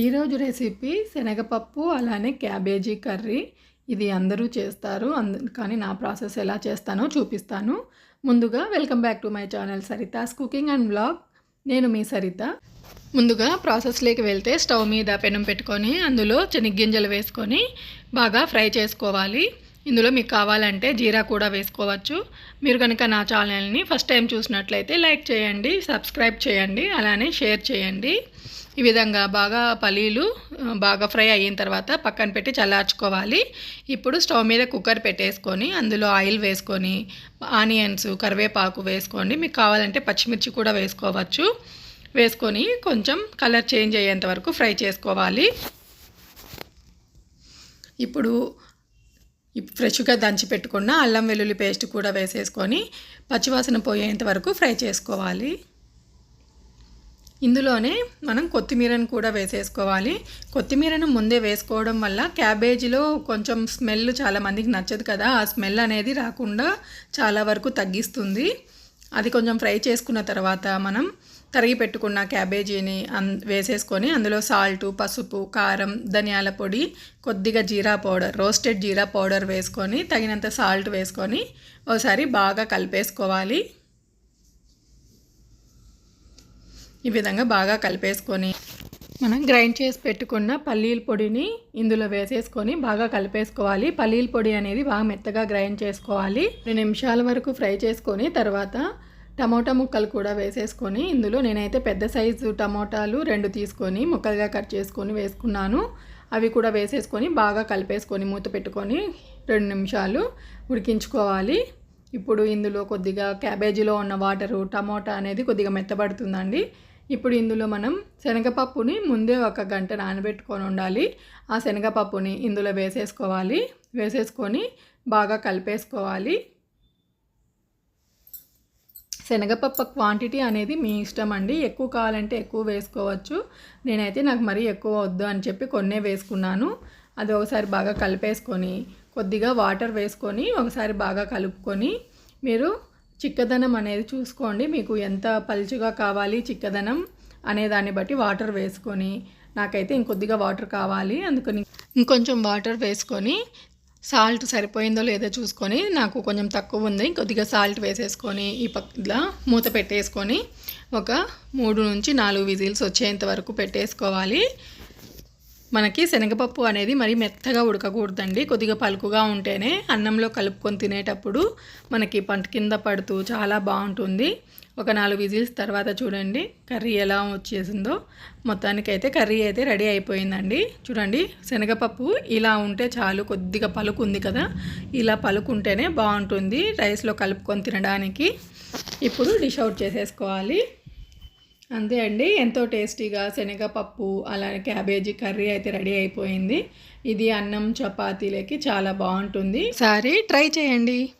ఈరోజు రెసిపీ శనగపప్పు అలానే క్యాబేజీ కర్రీ. ఇది అందరూ చేస్తారు. అంద కానీ నా ప్రాసెస్ ఎలా చేస్తానో చూపిస్తాను. ముందుగా welcome back to my channel Sarita's cooking and blog. నేను మీ సరిత. ముందుగా ప్రాసెస్లోకి వెళ్తే స్టవ్ మీద పెనం పెట్టుకొని అందులో చెనిగ్గింజలు వేసుకొని బాగా ఫ్రై చేసుకోవాలి. ఇందులో మీకు కావాలంటే జీరా కూడా వేసుకోవచ్చు. మీరు కనుక నా ఛానల్ని ఫస్ట్ టైం చూసినట్లయితే లైక్ చేయండి సబ్స్క్రైబ్ చేయండి అలానే షేర్ చేయండి. ఈ విధంగా బాగా పల్లీలు బాగా ఫ్రై అయిన తర్వాత పక్కన పెట్టి చల్లార్చుకోవాలి. ఇప్పుడు స్టవ్ మీద కుక్కర్ పెట్టేసుకొని అందులో ఆయిల్ వేసుకొని ఆనియన్స్ కరివేపాకు వేసుకోండి. మీకు కావాలంటే పచ్చిమిర్చి కూడా వేసుకోవచ్చు. వేసుకొని కొంచెం కలర్ చేంజ్ అయ్యేంత వరకు ఫ్రై చేసుకోవాలి. ఇప్పుడు ఇప్పుడు ఫ్రెష్గా దంచి పెట్టుకున్న అల్లం వెల్లుల్లి పేస్ట్ కూడా వేసేసుకొని పచ్చివాసన పోయేంత వరకు ఫ్రై చేసుకోవాలి. ఇందులోనే మనం కొత్తిమీరను కూడా వేసేసుకోవాలి. కొత్తిమీరను ముందే వేసుకోవడం వల్ల క్యాబేజీలో కొంచెం స్మెల్ చాలా మందికి నచ్చదు కదా ఆ స్మెల్ అనేది రాకుండా చాలా వరకు తగ్గిస్తుంది. అది కొంచెం ఫ్రై చేసుకున్న తర్వాత మనం తరిగి పెట్టుకున్న క్యాబేజీని అన్ వేసేసుకొని అందులో సాల్టు పసుపు కారం ధనియాల పొడి కొద్దిగా jeera powder roasted jeera powder వేసుకొని తగినంత సాల్ట్ వేసుకొని ఒకసారి బాగా కలిపేసుకోవాలి. ఈ విధంగా బాగా కలిపేసుకొని మనం గ్రైండ్ చేసి పెట్టుకున్న పల్లీల పొడిని ఇందులో వేసేసుకొని బాగా కలిపేసుకోవాలి. పల్లీల పొడి అనేది బాగా మెత్తగా గ్రైండ్ చేసుకోవాలి. రెండు నిమిషాల వరకు ఫ్రై చేసుకొని తర్వాత టమోటా ముక్కలు కూడా వేసేసుకొని ఇందులో నేనైతే పెద్ద సైజు టమోటాలు రెండు తీసుకొని ముక్కలుగా కట్ చేసుకొని వేసుకున్నాను. అవి కూడా వేసేసుకొని బాగా కలిపేసుకొని మూత పెట్టుకొని రెండు నిమిషాలు ఉడికించుకోవాలి. ఇప్పుడు ఇందులో కొద్దిగా క్యాబేజీలో ఉన్న వాటరు టమోటా అనేది కొద్దిగా మెత్తబడుతుందండి. ఇప్పుడు ఇందులో మనం శనగపప్పుని ముందే ఒక గంట నానబెట్టుకొని ఉండాలి. ఆ శనగపప్పుని ఇందులో వేసేసుకోవాలి. వేసేసుకొని బాగా కలిపేసుకోవాలి. శనగపప్పు క్వాంటిటీ అనేది మీ ఇష్టం అండి. ఎక్కువ కావాలంటే ఎక్కువ వేసుకోవచ్చు. నేనైతే నాకు మరీ ఎక్కువ వద్దు అని చెప్పి కొన్నే వేసుకున్నాను. అది ఒకసారి బాగా కలిపేసుకొని కొద్దిగా వాటర్ వేసుకొని ఒకసారి బాగా కలుపుకొని మీరు చిక్కదనం అనేది చూసుకోండి. మీకు ఎంత పలుచుగా కావాలి చిక్కదనం అనే దాన్ని బట్టి వాటర్ వేసుకొని నాకైతే ఇంకొద్దిగా వాటర్ కావాలి. అందుకని ఇంకొంచెం వాటర్ వేసుకొని సాల్ట్ సరిపోయిందో లేదో చూసుకొని నాకు కొంచెం తక్కువ ఉంది. కొద్దిగా సాల్ట్ వేసేసుకొని ఈ పక్కలా మూత పెట్టేసుకొని ఒక మూడు నుంచి నాలుగు విజిల్స్ వచ్చేంత వరకు పెట్టేసుకోవాలి. మనకి శనగపప్పు అనేది మరీ మెత్తగా ఉడకకూడదండి. కొద్దిగా పలుకుగా ఉంటేనే అన్నంలో కలుపుకొని తినేటప్పుడు మనకి పంట కింద పడుతూ చాలా బాగుంటుంది. ఒక నాలుగు విజిల్స్ తర్వాత చూడండి కర్రీ ఎలా వచ్చేసిందో. మొత్తానికైతే కర్రీ అయితే రెడీ అయిపోయిందండి. చూడండి శనగపప్పు ఇలా ఉంటే చాలు కొద్దిగా పలుకు ఉంది కదా. ఇలా పలుకుంటేనే బాగుంటుంది రైస్లో కలుపుకొని తినడానికి. ఇప్పుడు డిష్ అవుట్ చేసేసుకోవాలి. అంతే అండి. ఎంతో టేస్టీగా శనగపప్పు అలానే క్యాబేజీ కర్రీ అయితే రెడీ అయిపోయింది. ఇది అన్నం చపాతీలకి చాలా బాగుంటుంది. సారీ ట్రై చేయండి.